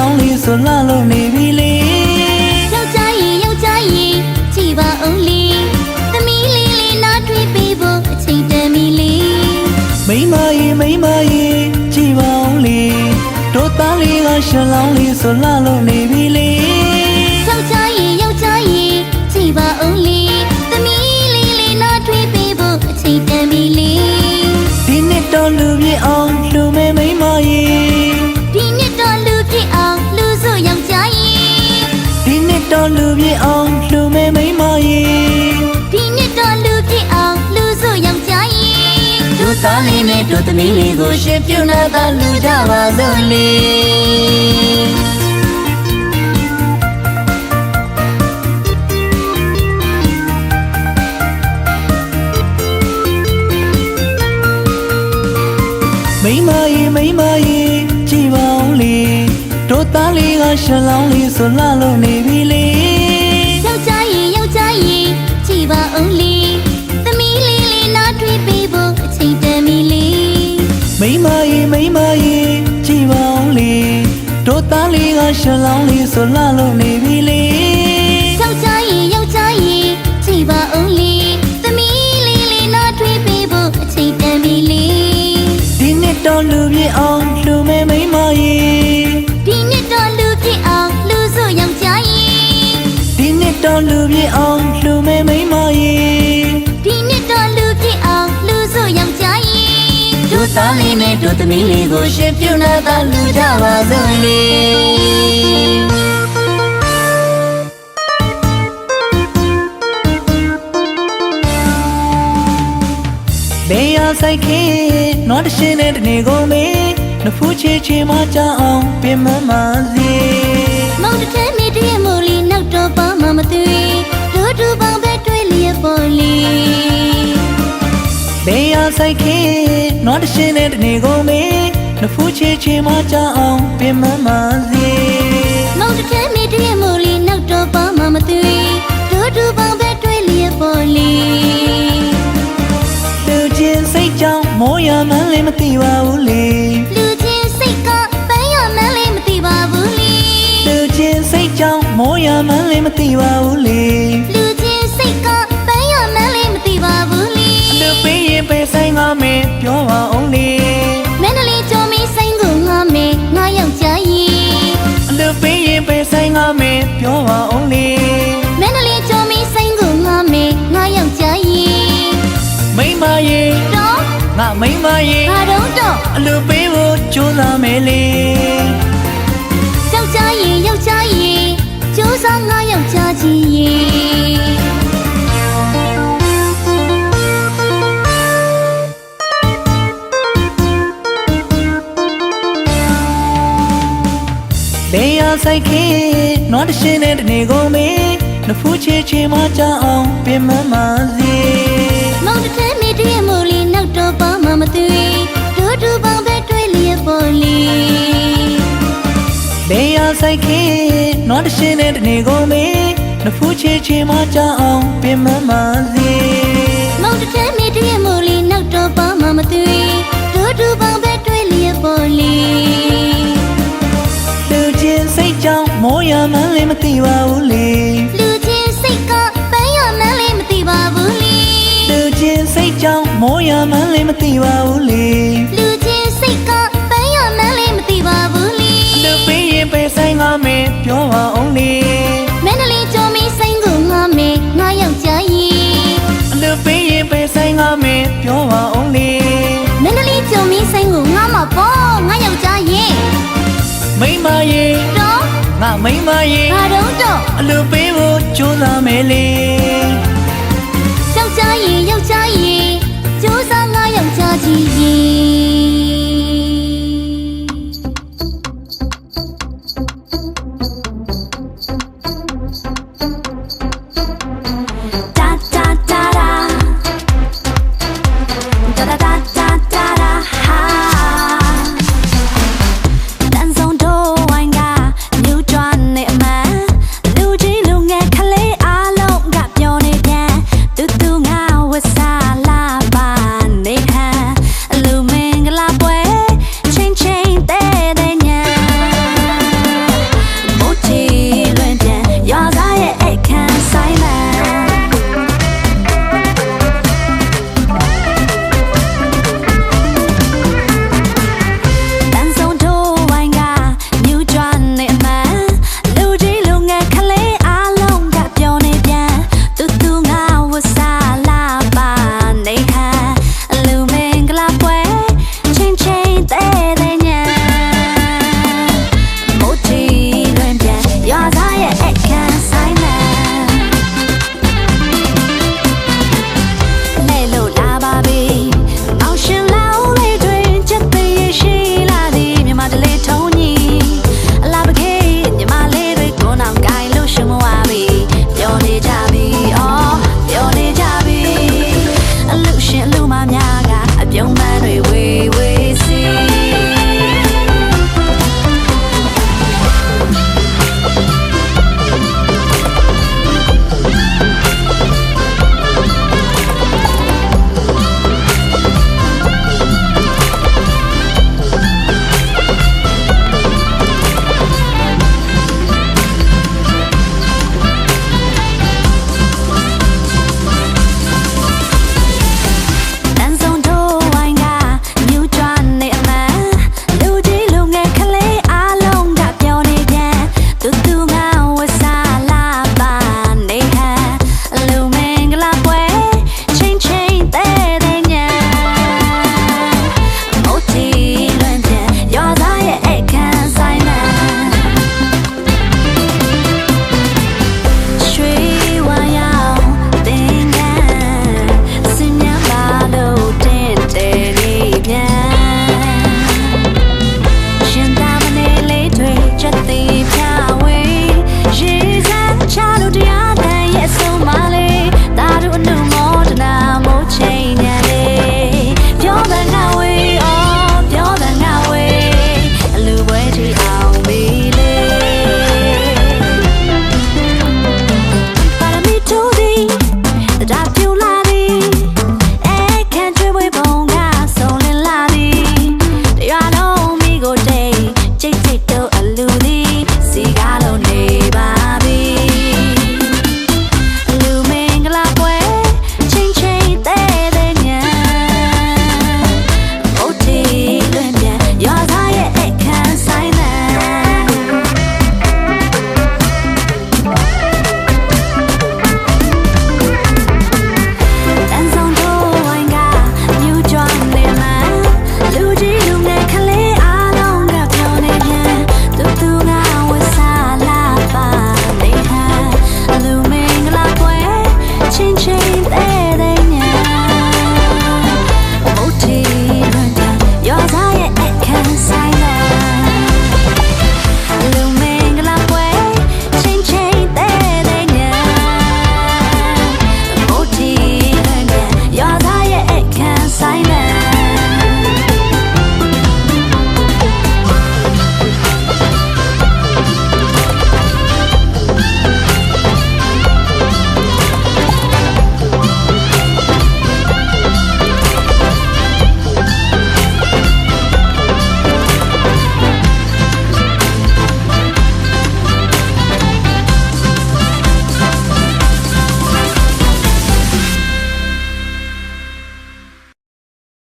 ရှလောင်းလေးဆိုလှလို့နေပြီလေယောက်ျားရင်ယောက်ျားရင်ကြည်ပါအောင်လေသမီးလေးလေးနားထွေးပေးဖို့အချိန်တန်ပြီလေမိမရေမိမရေကြည်ပါအောင်လေတို့သားလေးကရှလောင်းလေးဆိုလှလို့နေပြီလေ လေးနဲ့တို့သမီးလေးကိုရှင်ပြုနာသာလူကြပါစို့လေမိမရေမိမရေကြည်ပါအောင်လေတို့သားလေးကရှလောင်းလေးဆိုလှလို့နေပြီလေ မိမရေမိမရေကြည်ပါအောင်လေတို့သားလေးကရှလောင်းလေးဆိုလှလို့နေပြီလေ တို့သားလေးနဲ့တို့သမီးလေးကိုရှင်ပြုနာသာလူကြပါစို့လေလေယာဆိုင်ခေနော်တရှင်နဲ့တနေကုန်မေနဖူးချေချေမကြအောင်ပင်မမစီမောင်တစ်ထဲမိတည်းမို့လီနောက်တော့ပါမမသွေတို့တူပေါင်းပဲတွေ့လျက်ပေါ်လီလေယာဆိုင်ခေ နော်တရှင်နဲ့တနေကုန်မေနဖူးချေချေမကြအောင်ပင်မမစီမောင်တစ်ထဲမိတည်းမို့လီနောက်တော့ပါမမသွေတို့တူပေါင်းပဲတွေ့လျက်ပေါ်လီလူချင်းစိတ်ကြောင့်မိုးရမှန်းလည်းမသိပါဘူးလေလူချင်းစိတ်ကပန်းရမှန်းလေးမသိပါဘူးလီလူချင်းစိတ်ကြောင့်မိုးရမှန်းလည်းမသိပါဘူးလေ ရေတော့ငါမိမရေငါတော့တော့အလူပေးဖို့ကြိုးစားမယ်လေယောက်ျားရင်ယောက်ျားရင်ကျိုးစားငါယောက်ျားကြီးရင်လေယာဆိုင်ခေနော်တရှင်နဲ့တနေကုန်မေနဖူးချေချေမကြအောင်ပင်မမစီမောင်တစ် မမသွေတို့တူပေါင်းပဲတွေ့လျက်ပေါ်လီလေယာဆိုင်ခေနော်တရှင်နဲ့တနေကုန်မေနဖူးချေချေမကြအောင်ပင်မမစီမောင်တစ်ထဲမိတည်းမို့လီနောက်တော့ပါမမသွေတို့တူပေါင်းပဲတွေ့လျက်ပေါ်လီလူချင်းစိတ်ကြောင့်မိုးရမှန်းလည်းမသိပါဘူးလေ တ်ကြောင့်မိုးရမှန်းလည်းမသိပါဘူးလေလူချင်းစိတ်ကပန်းရမှန်းလေးမသိပါဘူးလီလူပေးရင်ပဲဆိုင်ငါမင်းပြောပါအောင်လေမန္တလေးကျော်မီဆိုင်ကိုငါမေငါယောက်ျားရင်လူပေးရင်ပဲဆိုင်ငါမင်းပြောပါအောင်လေမန္တလေးကျော်မီဆိုင်ကိုငါမပေါ်ငါယောက်ျားရင်မိမရေတော့ငါမိမရေဘာတော့တော့အလူပေးဖို့ကြိုးစားမယ်လေ